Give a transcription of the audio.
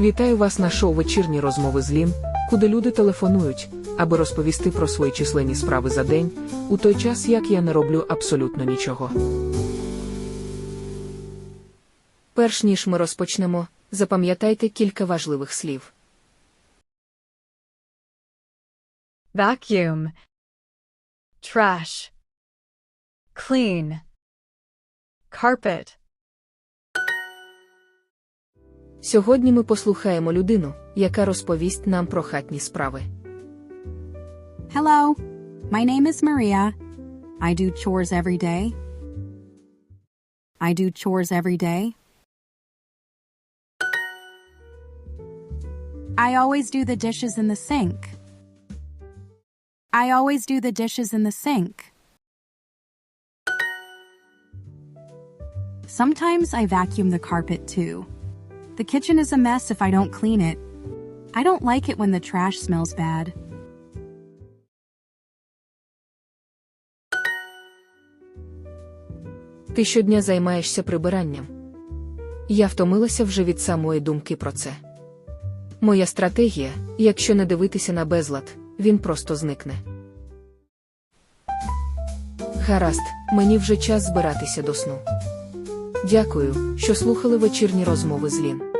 Вітаю вас на шоу вечірні розмови з Лін, куди люди телефонують, аби розповісти про свої численні справи за день, у той час як я не роблю абсолютно нічого. Перш ніж ми розпочнемо, запам'ятайте кілька важливих слів. vacuum, trash, clean, carpet, Сьогодні ми послухаємо людину, яка розповість нам про хатні справи. Hello, my name is Maria. I do chores every day. I do chores every day. I always do the dishes in the sink. I always do the dishes in the sink. Sometimes I vacuum the carpet too. The kitchen is a mess if I don't clean it. I don't like it when the trash smells bad. Ти щодня займаєшся прибиранням. Я втомилася вже від самої думки про це. Моя стратегія, якщо не дивитися на безлад, він просто зникне. Гаразд, мені вже час збиратися до сну. Дякую, що слухали вечірні розмови з Лін.